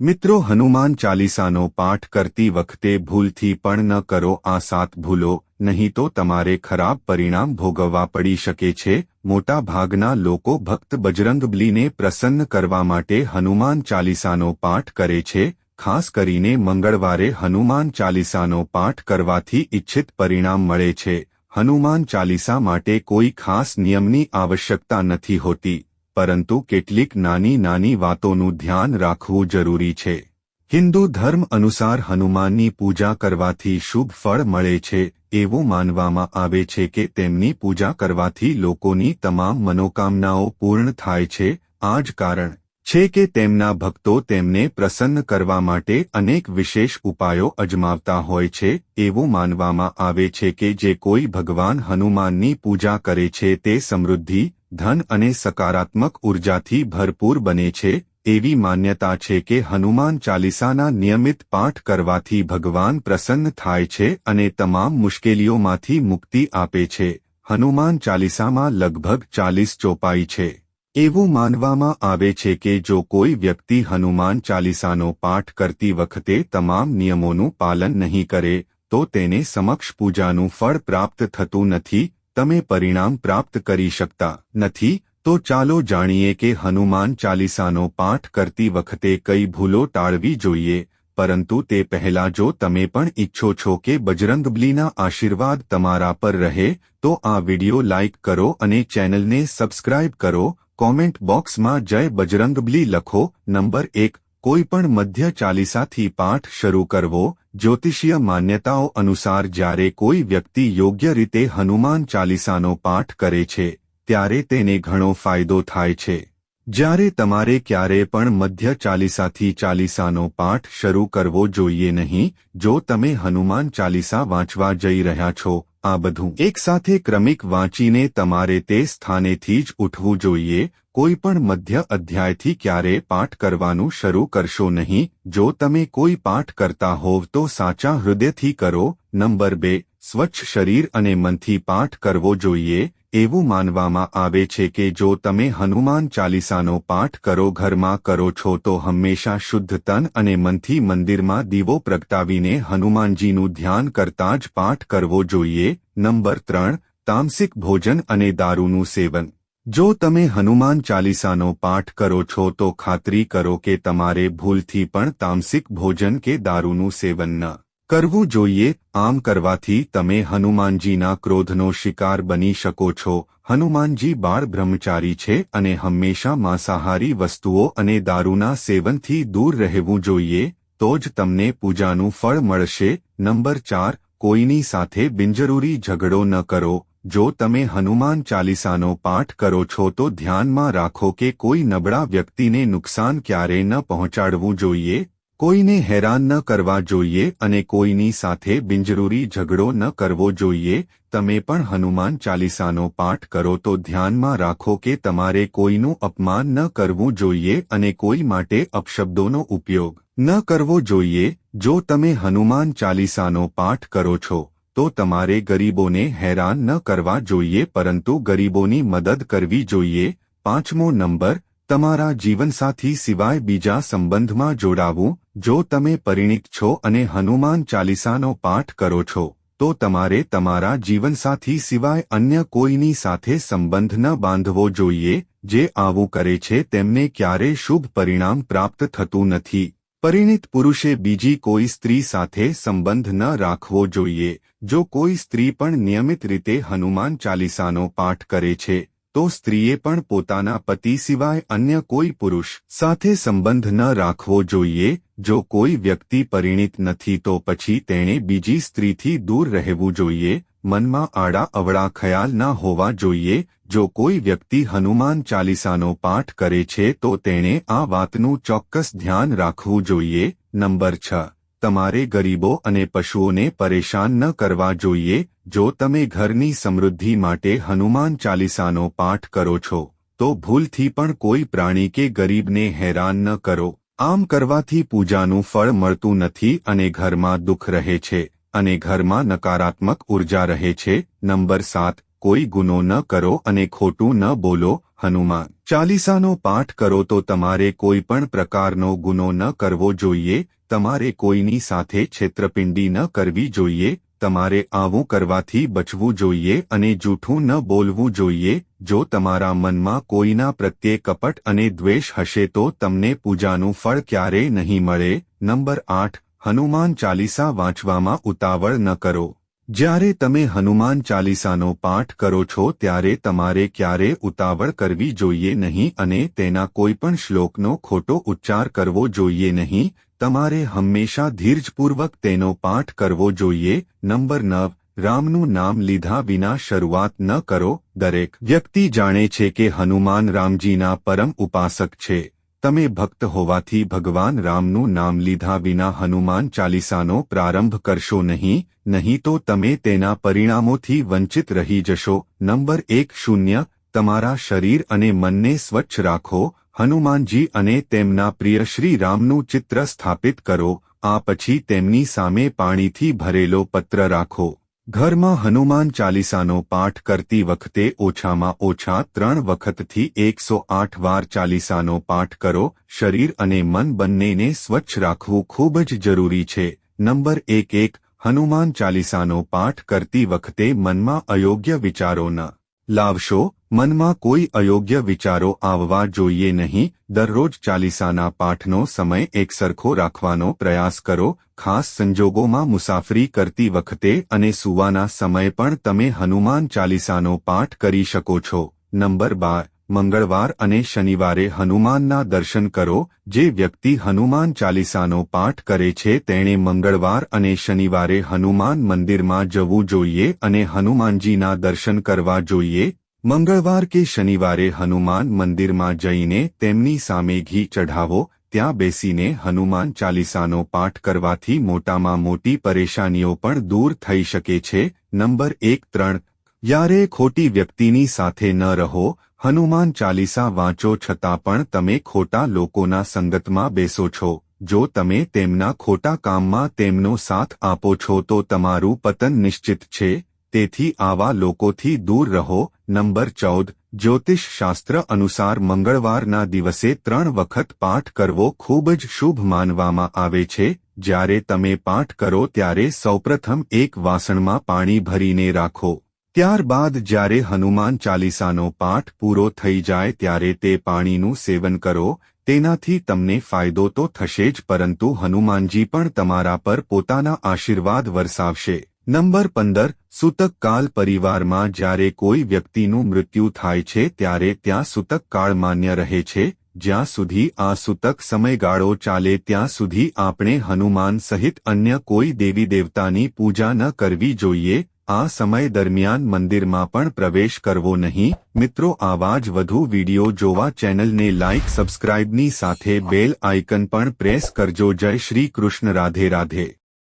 મિત્રો, હનુમાન ચાલીસાનો પાઠ કરતી વખતે ભૂલથી પણ ન કરો આ સાત ભૂલો, નહીં તો તમારે ખરાબ પરિણામ ભોગવવા પડી શકે છે. મોટા ભાગના લોકો ભક્ત બજરંગબલીને પ્રસન્ન કરવા માટે હનુમાન ચાલીસાનો પાઠ કરે છે. ખાસ કરીને મંગળવારે હનુમાન ચાલીસાનો પાઠ કરવાથી ઇચ્છિત પરિણામ મળે છે. હનુમાન ચાલીસા માટે કોઈ ખાસ નિયમની આવશ્યકતા નથી હોતી. પરંતુ કેટલીક નાની નાની વાતોનું ધ્યાન રાખવું જરૂરી છે. હિન્દુ ધર્મ અનુસાર હનુમાનની પૂજા કરવાથી શુભ ફળ મળે છે, એવું માનવામાં આવે છે કે તેમની પૂજા કરવાથી લોકોની તમામ મનોકામનાઓ પૂર્ણ થાય છે, આ જ કારણ છે કે તેમના ભક્તો તેમને પ્રસન્ન કરવા માટે અનેક વિશેષ ઉપાયો અજમાવતા હોય છે, એવું માનવામાં આવે છે કે જે કોઈ ભગવાન હનુમાનની પૂજા કરે છે તે સમૃદ્ધિ ધન અને સકારાત્મક ઉર્જાથી ભરપૂર બને છે, એવી માન્યતા છે કે હનુમાન ચાલીસાના નિયમિત પાઠ કરવાથી ભગવાન પ્રસન્ન થાય છે અને તમામ મુશ્કેલીઓમાંથી મુક્તિ આપે છે. હનુમાન ચાલીસામાં લગભગ ચાલીસ ચોપાઈ છે. એવું માનવામાં આવે છે કે જો કોઈ વ્યક્તિ હનુમાન ચાલીસાનો પાઠ કરતી વખતે તમામ નિયમોનું પાલન નહીં કરે, તો તેને સમક્ષ પૂજાનું ફળ પ્રાપ્ત થતું નથી તમે પરિણામ પ્રાપ્ત કરી શકતા નથી, તો ચાલો જાણીએ કે હનુમાન ચાલીસાનો પાઠ કરતી વખતે કઈ ભૂલો ટાળવી જોઈએ, પરંતુ તે પહેલા જો તમે પણ ઈચ્છો છો કે બજરંગબલીના આશીર્વાદ તમારા પર રહે, તો આ વિડિયો લાઇક કરો અને ચેનલને સબસ્ક્રાઇબ કરો. કોમેન્ટ બોક્સમાં જય બજરંગબલી લખો. નંબર એક કોઈપણ મધ્ય ચાલીસાથી પાઠ શરૂ કરવો, જ્યોતિષીય માન્યતાઓ અનુસાર જ્યારે કોઈ વ્યક્તિ યોગ્ય રીતે હનુમાન ચાલીસાનો પાઠ કરે છે, ત્યારે તેને ઘણો ફાયદો થાય છે. જ્યારે તમારે ક્યારે પણ મધ્ય ચાલીસાથી ચાલીસાનો પાઠ શરૂ કરવો જોઈએ નહીં, જો તમે હનુમાન ચાલીસા વાંચવા જઈ રહ્યા છો આ બધું એકસાથે ક્રમિક વાંચીને તમારે તે સ્થાનેથી જ ઉઠવું જોઈએ, કોઈ પણ મધ્ય અધ્યાયથી ક્યારે પાઠ કરવાનું શરૂ કરશો નહીં, જો તમે કોઈ પાઠ કરતા હોવ તો સાચા હૃદયથી કરો, નંબર બે, સ્વચ્છ શરીર અને મનથી પાઠ કરવો જોઈએ એવું માનવામાં આવે છે કે જો તમે હનુમાન ચાલીસાનો પાઠ કરો, ઘરમાં કરો છો, તો હંમેશા શુદ્ધ તન અને મનથી મંદિરમાં દીવો પ્રગટાવીને હનુમાનજીનું ધ્યાન કરતા જ પાઠ કરવો જોઈએ. નંબર ત્રણ, તામસિક ભોજન અને દારૂનું સેવન. જો તમે હનુમાન ચાલીસાનો પાઠ કરો છો, તો ખાતરી કરો કે તમારે ભૂલથી પણ તામસિક ભોજન કે દારૂનું સેવન ન કરવું જોઈએ, આમ કરવાથી તમે હનુમાનજીના ક્રોધનો શિકાર બની શકો છો. હનુમાનજી બાળ બ્રહ્મચારી છે અને હંમેશા માંસાહારી વસ્તુઓ અને દારૂના સેવનથી દૂર રહેવું જોઈએ, તો જ તમને પૂજાનું ફળ મળશે. નંબર ચાર, કોઈની સાથે બિનજરૂરી ઝઘડો ન કરો. જો તમે હનુમાન ચાલીસાનો પાઠ કરો છો, તો ધ્યાનમાં રાખો કે કોઈ નબળા વ્યક્તિને નુકસાન ક્યારે ન પહોંચાડવું જોઈએ. કોઈને હેરાન ન કરવા જોઈએ અને કોઈની સાથે બિનજરૂરી ઝઘડો ન કરવો જોઈએ, તમે પણ હનુમાન ચાલીસાનો પાઠ કરો તો ધ્યાનમાં રાખો કે તમારે કોઈનું અપમાન ન કરવું જોઈએ અને કોઈ માટે અપશબ્દોનો ઉપયોગ ન કરવો જોઈએ. જો તમે હનુમાન ચાલીસાનો પાઠ કરો છો, તો તમારે ગરીબોને હેરાન ન કરવા જોઈએ, પરંતુ ગરીબોની મદદ કરવી જોઈએ. પાંચમો નંબર તમારા જીવનસાથી સિવાય બીજા સંબંધમાં જોડાવું, જો તમે પરિણિત છો અને હનુમાન ચાલીસાનો પાઠ કરો છો, તો તમારે તમારા જીવનસાથી સિવાય અન્ય કોઈની સાથે સંબંધ ન બાંધવો જોઈએ, જે આવું કરે છે તેમને ક્યારે શુભ પરિણામ પ્રાપ્ત થતું નથી. પરિણિત પુરુષે બીજી કોઈ સ્ત્રી સાથે સંબંધ ન રાખવો જોઈએ, જો કોઈ સ્ત્રી પણ નિયમિત રીતે હનુમાન ચાલીસાનો પાઠ કરે છે. તો સ્ત્રીએ પણ પોતાના પતિ સિવાય અન્ય કોઈ પુરુષ સાથે સંબંધ ન રાખવો જોઈએ. જો કોઈ વ્યક્તિ પરિણિત નથી તો પછી તેણે બીજી સ્ત્રીથી દૂર રહેવું જોઈએ. મનમાં આડા અવળા ખ્યાલ ના હોવા જોઈએ. જો કોઈ વ્યક્તિ હનુમાન ચાલીસાનો પાઠ કરે છે તો તેણે આ વાતનું ચોક્કસ ધ્યાન રાખવું જોઈએ. નંબર છ. તમારે ગરીબો અને પશુઓને પરેશાન ન કરવા જોઈએ. જો તમે ઘરની સમૃદ્ધિ માટે હનુમાન ચાલીસાનો પાઠ કરો છો, તો ભૂલથી પણ કોઈ પ્રાણી કે ગરીબને હેરાન ન કરો. આમ કરવાથી પૂજાનું ફળ મળતું નથી અને ઘરમાં દુઃખ રહે છે અને ઘરમાં નકારાત્મક ઊર્જા રહે છે. નંબર સાત, કોઈ ગુનો ન કરો અને ખોટું ન બોલો. હનુમાન ચાલીસાનો પાઠ કરો તો તમારે કોઈ પણ પ્રકારનો ગુનો ન કરવો જોઈએ. તમારે કોઈની સાથે છેતરપિંડી ન કરવી જોઈએ, તમારે આવું કરવાથી બચવું જોઈએ અને જૂઠું ન બોલવું જોઈએ. જો તમારા મનમાં કોઈના પ્રત્યે કપટ અને દ્વેષ હશે તો તમને પૂજાનું ફળ ક્યારેય નહીં મળે. નંબર આઠ, હનુમાન ચાલીસા વાંચવામાં ઉતાવળ ન કરો. જ્યારે તમે હનુમાન ચાલીસાનો પાઠ કરો છો ત્યારે તમારે ક્યારે ઉતાવળ કરવી જોઈએ નહીં અને તેના કોઈપણ શ્લોકનો ખોટો ઉચ્ચાર કરવો જોઈએ નહીં. તમારે હંમેશા ધીરજપૂર્વક તેનો પાઠ કરવો જોઈએ. નંબર નવ, રામનું નામ લીધા વિના શરૂઆત ન કરો. દરેક વ્યક્તિ જાણે છે કે હનુમાન રામજીના પરમ ઉપાસક છે. તમે ભક્ત હોવાથી ભગવાન રામનું નામ લીધા વિના હનુમાન ચાલીસાનો પ્રારંભ કરશો નહીં નહીં તો તમે તેના પરિણામોથી વંચિત રહી જશો. નંબર એક, શૂન્ય, તમારા શરીર અને મનને સ્વચ્છ રાખો. હનુમાનજી અને તેમના પ્રિય શ્રી ચિત્ર સ્થાપિત કરો, આ પછી તેમની સામે પાણીથી ભરેલો પત્ર રાખો. ઘરમાં હનુમાન ચાલીસાનો પાઠ કરતી વખતે ઓછામાં ઓછા ત્રણ વખતથી એકસો આઠ વાર ચાલીસાનો પાઠ કરો, શરીર અને મન બંનેને સ્વચ્છ રાખવું ખૂબ જ જરૂરી છે. નંબર એક એક, હનુમાન ચાલીસાનો પાઠ કરતી વખતે મનમાં અયોગ્ય વિચારો ન લાવશો મનમાં કોઈ અયોગ્ય વિચારો આવવા જોઈએ નહીં. દરરોજ ચાલીસાના પાઠનો સમય એકસરખો રાખવાનો પ્રયાસ કરો. ખાસ સંજોગોમાં મુસાફરી કરતી વખતે અને સુવાના સમય પણ તમે હનુમાન ચાલીસાનો પાઠ કરી શકો છો. નંબર બાર, મંગળવાર અને શનિવારે હનુમાનના દર્શન કરો. જે વ્યક્તિ હનુમાન ચાલીસાનો પાઠ કરે છે તેણે મંગળવાર અને શનિવારે હનુમાન મંદિરમાં જવું જોઈએ અને હનુમાનજીના દર્શન કરવા જોઈએ. મંગળવાર કે શનિવારે હનુમાન મંદિરમાં જઈને તેમની સામે ઘી ચઢાવો, ત્યાં બેસીને હનુમાન ચાલીસાનો પાઠ કરવાથી મોટામાં મોટી પરેશાનીઓ પણ દૂર થઈ શકે છે. નંબર એક ત્રણ. યારે ખોટી વ્યક્તિની સાથે ન રહો, હનુમાન ચાલીસા વાંચો છતાં પણ તમે ખોટા લોકોના સંગતમાં બેસો છો. જો તમે તેમના ખોટા કામમાં તેમનો સાથ આપો છો તો તમારું પતન નિશ્ચિત છે. તેથી આવા લોકોથી દૂર રહો નંબર ચૌદ, જ્યોતિષ શાસ્ત્ર અનુસાર મંગળવારના દિવસે ત્રણ વખત પાઠ કરવો ખૂબ જ શુભ માનવામાં આવે છે. જ્યારે તમે પાઠ કરો ત્યારે સૌપ્રથમ એક વાસણમાં પાણી ભરીને રાખો. ત્યારબાદ જ્યારે હનુમાન ચાલીસાનો પાઠ પૂરો થઈ જાય ત્યારે તે પાણીનું સેવન કરો. તેનાથી તમને ફાયદો તો થશે જ, પરંતુ હનુમાનજી પણ તમારા પર પોતાના આશીર્વાદ વરસાવશે. નંબર પંદર, સૂતક કાળ પરિવારમાં જ્યારે કોઈ વ્યક્તિનું મૃત્યુ થાય છે ત્યારે ત્યાં સૂતકકાળ માન્ય રહે છે, જ્યાં સુધી આ સૂતક સમયગાળો ચાલે ત્યાં સુધી આપણે હનુમાન સહિત અન્ય કોઈ દેવી દેવતાની પૂજા ન કરવી જોઈએ, આ સમય દરમિયાન મંદિરમાં પણ પ્રવેશ કરવો નહીં. મિત્રો, આવા જ વધુ વીડિયો જોવા ચેનલને લાઇક સબસ્ક્રાઇબની સાથે બેલ આઇકન પણ પ્રેસ કરજો. જય શ્રી કૃષ્ણ. રાધે રાધે.